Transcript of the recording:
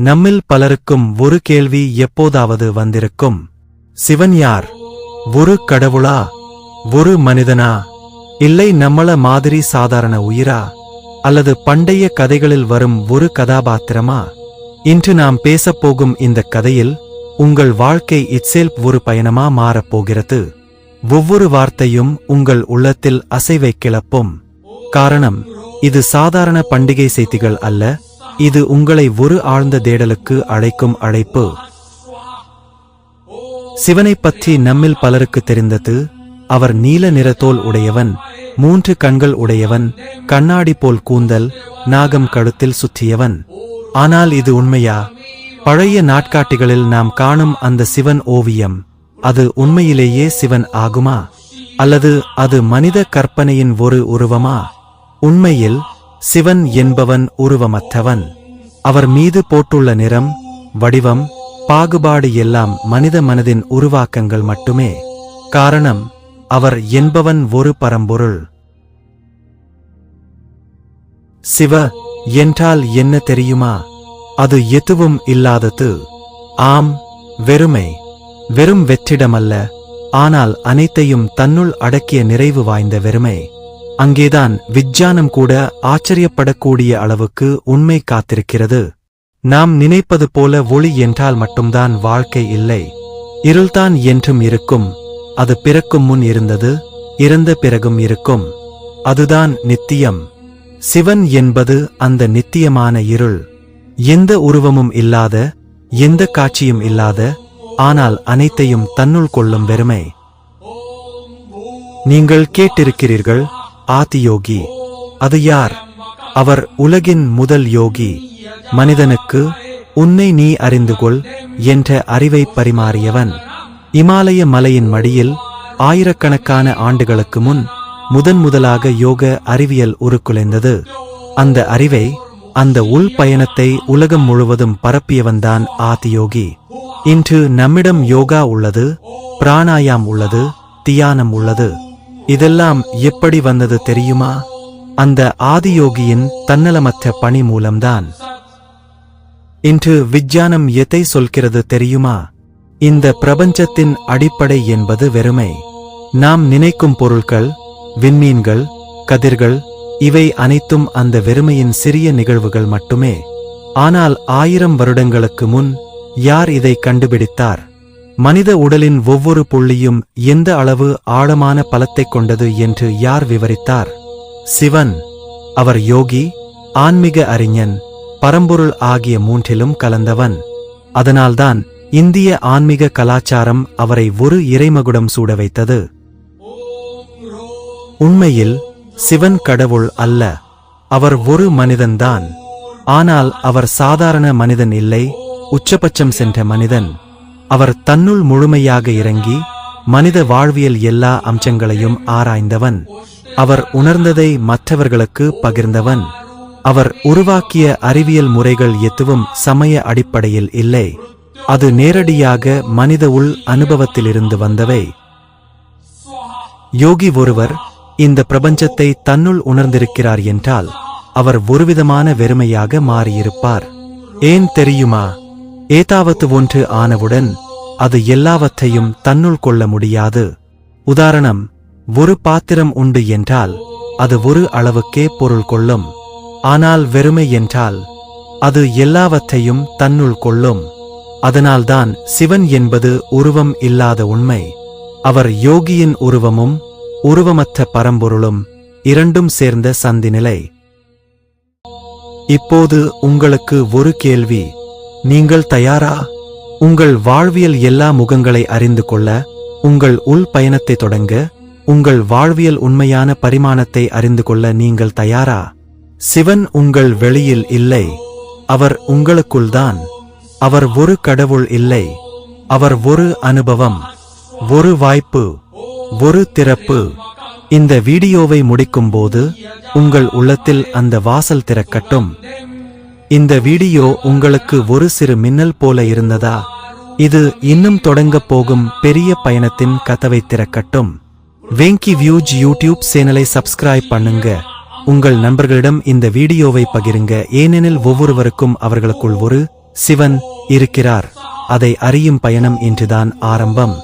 நம்மில் பலருக்கும் ஒரு கேள்வி எப்போதாவது வந்திருக்கும். சிவன் யார்? ஒரு கடவுளா? ஒரு மனிதனா? இல்லை நம்மள மாதிரி சாதாரண உயிரா? அல்லது பண்டைய கதைகளில் வரும் ஒரு கதாபாத்திரமா? இன்று நாம் பேசப்போகும் இந்த கதையில் உங்கள் வாழ்க்கை இட்செல்ப் ஒரு பயணமா மாறப்போகிறது ஒவ்வொரு வார்த்தையும் உங்கள் உள்ளத்தில் அசைவை கிளப்பும். காரணம் இது சாதாரண பண்டிகை செய்திகள் அல்ல இது உங்களை ஒரு ஆழ்ந்த தேடலுக்கு அழைக்கும் அழைப்பு. சிவனை பற்றி நம்மில் பலருக்கு தெரிந்தது அவர் நீல நிறத்தோல் உடையவன் மூன்று கண்கள் உடையவன் கண்ணாடி போல் கூந்தல் நாகம் கழுத்தில் சுற்றியவன். ஆனால் இது உண்மையா? பழைய நாட்காட்டிகளில் நாம் காணும் அந்த சிவன் ஓவியம் அது உண்மையிலேயே சிவன் ஆகுமா? அல்லது அது மனித கற்பனையின் ஒரு உருவமா? உண்மையில் சிவன் என்பவன் உருவமற்றவன். அவர் மீது போட்டுள்ள நிறம் வடிவம் பாகுபாடு எல்லாம் மனித மனதின் உருவாக்கங்கள் மட்டுமே. காரணம் அவர் என்பவன் ஒரு பரம்பொருள். சிவ என்றால் என்ன தெரியுமா? அது எதுவும் இல்லாதது. ஆம் வெறுமை. வெறும் வெற்றிடமல்ல. ஆனால் அனைத்தையும் தன்னுள் அடக்கிய நிறைவு வாய்ந்த வெறுமை. அங்கேதான் விஞ்ஞானம் கூட ஆச்சரியப்படக்கூடிய அளவுக்கு உண்மை காத்திருக்கிறது. நாம் நினைப்பது போல ஒளி என்றால் மட்டும்தான் வாழ்க்கை இல்லை. இருள்தான் என்றும் இருக்கும். அது பிறக்கும் முன் இருந்தது இறந்த பிறகும் இருக்கும். அதுதான் நித்தியம். சிவன் என்பது அந்த நித்தியமான இருள். எந்த உருவமும் இல்லாத எந்த காட்சியும் இல்லாத ஆனால் அனைத்தையும் தன்னுள் கொள்ளும் வெறுமை. நீங்கள் கேட்டிருக்கிறீர்கள் ஆதியோகி. அது யார்? அவர் உலகின் முதல் யோகி. மனிதனுக்கு உன்னை நீ அறிந்து கொள் என்ற அறிவை பரிமாறியவன். இமாலய மலையின் மடியில் ஆயிரக்கணக்கான ஆண்டுகளுக்கு முன் முதன் முதலாக யோக அறிவியல் உருக்குலைந்தது. அந்த அறிவை அந்த உள் பயணத்தை உலகம் முழுவதும் பரப்பியவன்தான் ஆதியோகி. இன்று நம்மிடம் யோகா உள்ளது பிராணாயாம் உள்ளது தியானம் உள்ளது. இதெல்லாம் எப்படி வந்தது தெரியுமா? அந்த ஆதியோகியின் தன்னலமற்ற பணி மூலம்தான். இன்று விஞ்ஞானம் எதை சொல்கிறது தெரியுமா? இந்த பிரபஞ்சத்தின் அடிப்படை என்பது வெறுமை. நாம் நினைக்கும் பொருட்கள் விண்மீன்கள் கதிர்கள் இவை அனைத்தும் அந்த வெறுமையின் சிறிய நிகழ்வுகள் மட்டுமே. ஆனால் ஆயிரம் வருடங்களுக்கு முன் யார் இதை கண்டுபிடித்தார்? மனித உடலின் ஒவ்வொரு புள்ளியும் எந்த அளவு ஆழமான பலத்தைக் கொண்டது என்று யார் விவரித்தார்? சிவன் அவர் யோகி ஆன்மீக அறிஞன் பரம்பொருள் ஆகிய மூன்றிலும் கலந்தவன். அதனால்தான் இந்திய ஆன்மீக கலாச்சாரம் அவரை ஒரு இறைமகுடம் சூட வைத்தது. உண்மையில் சிவன் கடவுள் அல்ல அவர் ஒரு மனிதன்தான். ஆனால் அவர் சாதாரண மனிதன் இல்லை உச்சபட்சம் சென்ற மனிதன். அவர் தன்னுள் முழுமையாக இறங்கி மனித வாழ்வியல் எல்லா அம்சங்களையும் ஆராய்ந்தவன். அவர் உணர்ந்ததை மற்றவர்களுக்கு பகிர்ந்தவன். அவர் உருவாக்கிய அறிவியல் முறைகள் எதுவும் சமய அடிப்படையில் இல்லை. அது நேரடியாக மனித உள் அனுபவத்திலிருந்து வந்தவை. யோகி ஒருவர் இந்த பிரபஞ்சத்தை தன்னுள் உணர்ந்திருக்கிறார் என்றால் அவர் ஒருவிதமான வெறுமையாக மாறியிருப்பார். ஏன் தெரியுமா? ஏதாவது ஒன்று ஆனவுடன் அது எல்லாவற்றையும் தன்னுள் கொள்ள முடியாது. உதாரணம் ஒரு பாத்திரம் உண்டு என்றால் அது ஒரு அளவுக்கே பொருள் கொள்ளும். ஆனால் வெறுமை என்றால் அது எல்லாவற்றையும் தன்னுள் கொள்ளும். அதனால்தான் சிவன் என்பது உருவம் இல்லாத உண்மை. அவர் யோகியின் உருவமும் உருவமற்ற பரம்பொருளும் இரண்டும் சேர்ந்த சந்திநிலை. இப்போது உங்களுக்கு ஒரு கேள்வி. நீங்கள் தயாரா? உங்கள் வாழ்வியல் எல்லா முகங்களை அறிந்து கொள்ள உங்கள் உள் பயணத்தை தொடங்க உங்கள் வாழ்வியல் உண்மையான பரிமாணத்தை அறிந்து கொள்ள நீங்கள் தயாரா? சிவன் உங்கள் வெளியில் இல்லை. அவர் உங்களுக்குள்தான் அவர் ஒரு கடவுள் இல்லை. அவர் ஒரு அனுபவம் ஒரு வாய்ப்பு ஒரு திறப்பு. இந்த வீடியோவை முடிக்கும்போது உங்கள் உள்ளத்தில் அந்த வாசல் திறக்கட்டும். இந்த வீடியோ உங்களுக்கு ஒரு சிறு மின்னல் போல இருந்ததா? இது இன்னும் தொடங்கப் போகும் பெரிய பயணத்தின் கதவை திறக்கட்டும். வெங்கி வியூஜ் யூடியூப் சேனலை சப்ஸ்கிரைப் பண்ணுங்க. உங்கள் நண்பர்களிடம் இந்த வீடியோவை பகிருங்க. ஏனெனில் ஒவ்வொருவருக்கும் அவர்களுக்குள் ஒரு சிவன் இருக்கிறார். அதை அறியும் பயணம் இன்றுதான் ஆரம்பம்.